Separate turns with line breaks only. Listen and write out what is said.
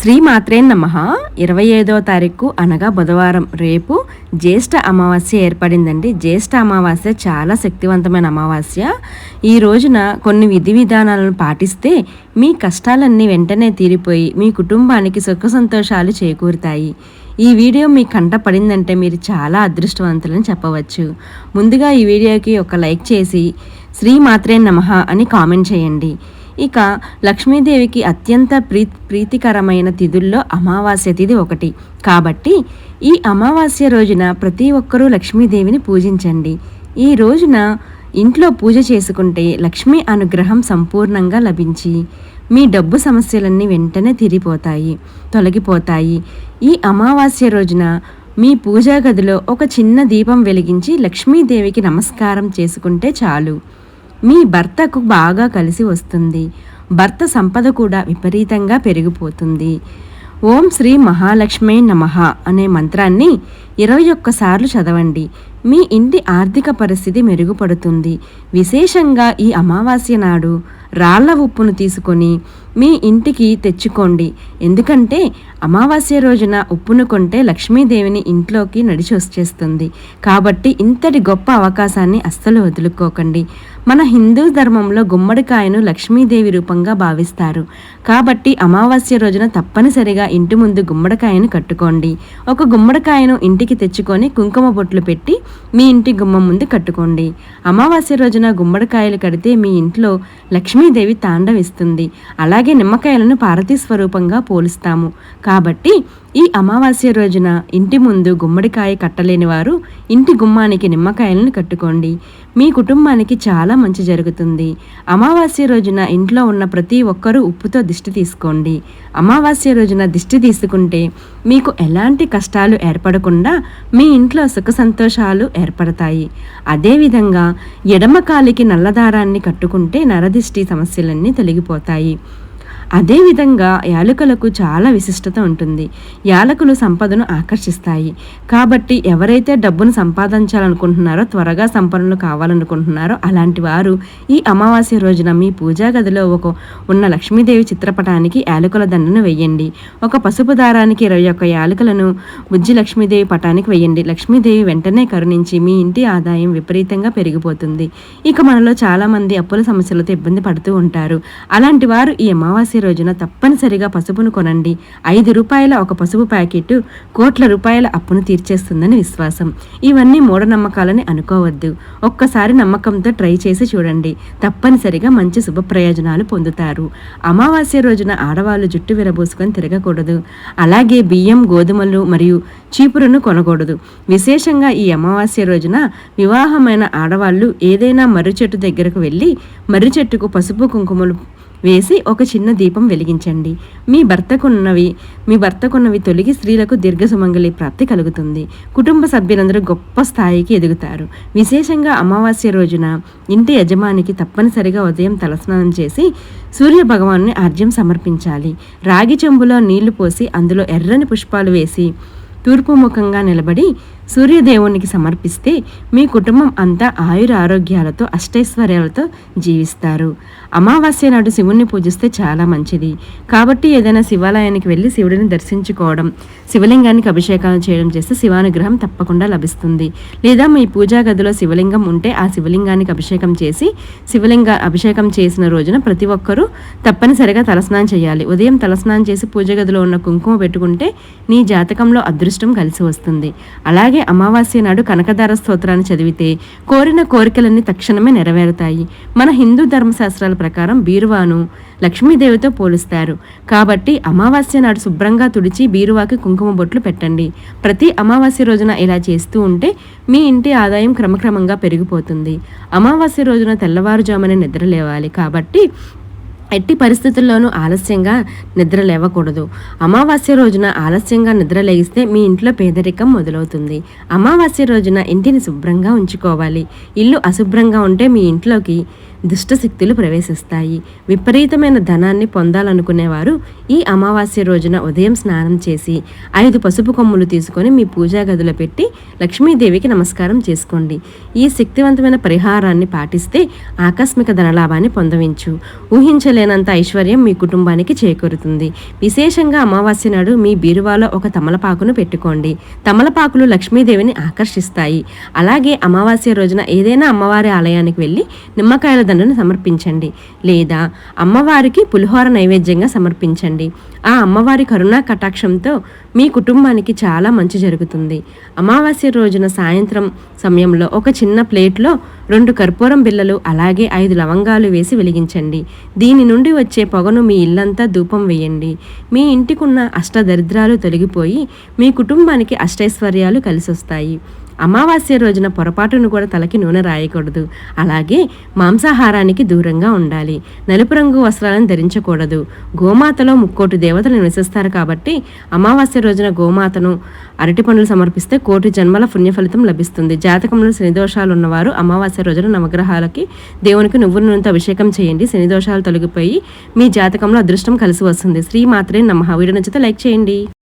శ్రీమాత్రే నమ. ఇరవై ఐదో తారీఖు అనగా బుధవారం. రేపు జ్యేష్ఠ అమావాస్య ఏర్పడిందండి. జ్యేష్ఠ అమావాస్య చాలా శక్తివంతమైన అమావాస్య. ఈ రోజున కొన్ని విధి విధానాలను పాటిస్తే మీ కష్టాలన్నీ వెంటనే తీరిపోయి మీ కుటుంబానికి సుఖ సంతోషాలు చేకూరుతాయి. ఈ వీడియో మీ కంట పడిందంటే మీరు చాలా అదృష్టవంతులని చెప్పవచ్చు. ముందుగా ఈ వీడియోకి ఒక లైక్ చేసి శ్రీమాత్రే నమ అని కామెంట్ చేయండి. ఇక లక్ష్మీదేవికి అత్యంత ప్రీ ప్రీతికరమైన తిథుల్లో అమావాస్య తిథి ఒకటి. కాబట్టి ఈ అమావాస్య రోజున ప్రతి ఒక్కరూ లక్ష్మీదేవిని పూజించండి. ఈ రోజున ఇంట్లో పూజ చేసుకుంటే లక్ష్మీ అనుగ్రహం సంపూర్ణంగా లభించి మీ డబ్బు సమస్యలన్నీ వెంటనే తిరిగిపోతాయి తొలగిపోతాయి. ఈ అమావాస్య రోజున మీ పూజా గదిలో ఒక చిన్న దీపం వెలిగించి లక్ష్మీదేవికి నమస్కారం చేసుకుంటే చాలు. మీ భర్తకు బాగా కలిసి వస్తుంది. భర్త సంపద కూడా విపరీతంగా పెరిగిపోతుంది. ఓం శ్రీ మహాలక్ష్మే నమః అనే మంత్రాన్ని ఇరవై ఒక్కసార్లు చదవండి. మీ ఇంటి ఆర్థిక పరిస్థితి మెరుగుపడుతుంది. విశేషంగా ఈ అమావాస్య నాడు రాళ్ళ ఉప్పును తీసుకొని మీ ఇంటికి తెచ్చుకోండి. ఎందుకంటే అమావాస్య రోజున ఉప్పును కొంటే లక్ష్మీదేవిని ఇంట్లోకి నడిచి వచ్చేస్తుంది. కాబట్టి ఇంతటి గొప్ప అవకాశాన్ని అస్సలు వదులుకోకండి. మన హిందూ ధర్మంలో గుమ్మడికాయను లక్ష్మీదేవి రూపంగా భావిస్తారు. కాబట్టి అమావాస్య రోజున తప్పనిసరిగా ఇంటి ముందు గుమ్మడికాయను కట్టుకోండి. ఒక గుమ్మడికాయను ఇంటికి తెచ్చుకొని కుంకుమ బొట్లు పెట్టి మీ ఇంటి గుమ్మం ముందు కట్టుకోండి. అమావాస్య రోజున గుమ్మడికాయలు కడితే మీ ఇంట్లో లక్ష్మీదేవి తాండవిస్తుంది. అలాగే నిమ్మకాయలను పార్వతీ స్వరూపంగా పోలుస్తాము. కాబట్టి ఈ అమావాస్య రోజున ఇంటి ముందు గుమ్మడికాయ కట్టలేని వారు ఇంటి గుమ్మానికి నిమ్మకాయలను కట్టుకోండి. మీ కుటుంబానికి చాలా మంచి జరుగుతుంది. అమావాస్య రోజున ఇంట్లో ఉన్న ప్రతి ఒక్కరూ ఉప్పుతో దిష్టి దిష్టి తీసుకోండి. అమావాస్య రోజున దిష్టి తీసుకుంటే మీకు ఎలాంటి కష్టాలు ఏర్పడకుండా మీ ఇంట్లో సుఖ సంతోషాలు ఏర్పడతాయి. అదేవిధంగా ఎడమ కాలికి నల్లదారాన్ని కట్టుకుంటే నరదిష్టి సమస్యలన్నీ తొలగిపోతాయి. అదేవిధంగా యాలకులకు చాలా విశిష్టత ఉంటుంది. యాలకులు సంపదను ఆకర్షిస్తాయి. కాబట్టి ఎవరైతే డబ్బును సంపాదించాలనుకుంటున్నారో త్వరగా సంపన్నులు కావాలనుకుంటున్నారో అలాంటి వారు ఈ అమావాస్య రోజున మీ పూజా గదిలో ఒక ఉన్న లక్ష్మీదేవి చిత్రపటానికి యాలకుల దండను వెయ్యండి ఒక పసుపు దారానికి ఇరవై ఒక్క యాలకులను బుజ్జి లక్ష్మీదేవి పటానికి వెయ్యండి లక్ష్మీదేవి వెంటనే కరుణించి మీ ఇంటి ఆదాయం విపరీతంగా పెరిగిపోతుంది. ఇక మనలో చాలామంది అప్పుల సమస్యలతో ఇబ్బంది పడుతూ ఉంటారు. అలాంటి వారు ఈ అమావాస్య రోజున తప్పనిసరిగా పసుపును కొనండి. ఐదు రూపాయల ఒక పసుపు ప్యాకెట్ కోట్ల రూపాయల అప్పును తీర్చేస్తుందని విశ్వాసం. ఇవన్నీ మూఢనమ్మకాలని అనుకోవద్దు. ఒక్కసారి నమ్మకంతో ట్రై చేసి చూడండి. తప్పనిసరిగా మంచి శుభ ప్రయోజనాలు పొందుతారు. అమావాస్య రోజున ఆడవాళ్ళు జుట్టు విరబోసుకొని తిరగకూడదు. అలాగే బియ్యం గోధుమలు మరియు చీపురును కొనకూడదు. విశేషంగా ఈ అమావాస్య రోజున వివాహమైన ఆడవాళ్ళు ఏదైనా మర్రి చెట్టు దగ్గరకు వెళ్ళి మర్రి చెట్టుకు పసుపు కుంకుమలు వేసి ఒక చిన్న దీపం వెలిగించండి. మీ భర్తకున్నవి మీ భర్తకున్నవి తొలగి స్త్రీలకు దీర్ఘ సుమంగళి ప్రాప్తి కలుగుతుంది. కుటుంబ సభ్యులందరూ గొప్ప స్థాయికి ఎదుగుతారు. విశేషంగా అమావాస్య రోజున ఇంటి యజమానికి తప్పనిసరిగా ఉదయం తలస్నానం చేసి సూర్య భగవాన్ని ఆర్జ్యం సమర్పించాలి. రాగి చెంబులో నీళ్ళు పోసి అందులో ఎర్రని పుష్పాలు వేసి తూర్పు ముఖంగా నిలబడి సూర్యదేవునికి సమర్పిస్తే మీ కుటుంబం అంతా ఆయుర ఆరోగ్యాలతో అష్టైశ్వర్యాలతో జీవిస్తారు. అమావాస్య నాడు శివుణ్ణి పూజిస్తే చాలా మంచిది. కాబట్టి ఏదైనా శివాలయానికి వెళ్ళి శివుడిని దర్శించుకోవడం శివలింగానికి అభిషేకాలు చేయడం చేస్తే శివానుగ్రహం తప్పకుండా లభిస్తుంది. లేదా మీ పూజా గదిలో శివలింగం ఉంటే ఆ శివలింగానికి అభిషేకం చేసి శివలింగ అభిషేకం చేసిన రోజున ప్రతి ఒక్కరూ తప్పనిసరిగా తలస్నానం చేయాలి. ఉదయం తలస్నానం చేసి పూజ గదిలో ఉన్న కుంకుమ పెట్టుకుంటే నీ జాతకంలో అదృష్టం కలిసి వస్తుంది. అలాగే అమావాస్య నాడు కనకదార స్తోత్రాన్ని చదివితే కోరిన కోరికలన్నీ తక్షణమే నెరవేరుతాయి. మన హిందూ ధర్మశాస్త్రాల ప్రకారం బీరువాను లక్ష్మీదేవితో పోలుస్తారు. కాబట్టి అమావాస్య నాడు శుభ్రంగా తుడిచి బీరువాకి కుంకుమ బొట్లు పెట్టండి. ప్రతి అమావాస్య రోజున ఇలా చేస్తూ ఉంటే మీ ఇంటి ఆదాయం క్రమక్రమంగా పెరిగిపోతుంది. అమావాస్య రోజున తెల్లవారుజామున నిద్ర లేవాలి. కాబట్టి ఎట్టి పరిస్థితుల్లోనూ ఆలస్యంగా నిద్ర లేవకూడదు. అమావాస్య రోజున ఆలస్యంగా నిద్ర లేగిస్తే మీ ఇంట్లో పేదరికం మొదలవుతుంది. అమావాస్య రోజున ఇంటిని శుభ్రంగా ఉంచుకోవాలి. ఇల్లు అశుభ్రంగా ఉంటే మీ ఇంట్లోకి దుష్ట శక్తులు ప్రవేశిస్తాయి. విపరీతమైన ధనాన్ని పొందాలనుకునేవారు ఈ అమావాస్య రోజున ఉదయం స్నానం చేసి ఐదు పసుపు కొమ్ములు తీసుకొని మీ పూజా గదిలో పెట్టి లక్ష్మీదేవికి నమస్కారం చేసుకోండి. ఈ శక్తివంతమైన పరిహారాన్ని పాటిస్తే ఆకస్మిక ధనలాభాన్ని పొందవచ్చు ఊహించలేనంత ఐశ్వర్యం మీ కుటుంబానికి చేకూరుతుంది. విశేషంగా అమావాస్య నాడు మీ బీరువాలో ఒక తమలపాకును పెట్టుకోండి. తమలపాకులు లక్ష్మీదేవిని ఆకర్షిస్తాయి. అలాగే అమావాస్య రోజున ఏదైనా అమ్మవారి ఆలయానికి వెళ్ళి నిమ్మకాయల దండను సమర్పించండి. లేదా అమ్మవారికి పులిహోర నైవేద్యంగా సమర్పించండి. ఆ అమ్మవారి కరుణా కటాక్షంతో మీ కుటుంబానికి చాలా మంచి జరుగుతుంది. అమావాస్య రోజున సాయంత్రం సమయంలో ఒక చిన్న ప్లేట్లో రెండు కర్పూరం బిళ్ళలు అలాగే ఐదు లవంగాలు వేసి వెలిగించండి. దీని నుండి వచ్చే పొగను మీ ఇల్లంతా ధూపం వేయండి. మీ ఇంటికున్న అష్టదరిద్రాలు తొలగిపోయి మీ కుటుంబానికి అష్టైశ్వర్యాలు కలిసొస్తాయి. అమావాస్య రోజున పొరపాటును కూడా తలకి నూనె రాయకూడదు. అలాగే మాంసాహారానికి దూరంగా ఉండాలి. నలుపు రంగు వస్త్రాలను ధరించకూడదు. గోమాతలో ముక్కోటి దేవతలు నివసిస్తారు కాబట్టి అమావాస్య రోజున గోమాతను అరటి పనులు సమర్పిస్తే కోటి జన్మల పుణ్య ఫలితం లభిస్తుంది. జాతకంలో శనిదోషాలు ఉన్నవారు అమావాస్య రోజున నవగ్రహాలకి దేవునికి నువ్వు నూనెతో అభిషేకం చేయండి. శనిదోషాలు తొలగిపోయి మీ జాతకంలో అదృష్టం కలిసి వస్తుంది. శ్రీ మాత్రే నమ్మ వీడియో నచ్చితే లైక్ చేయండి.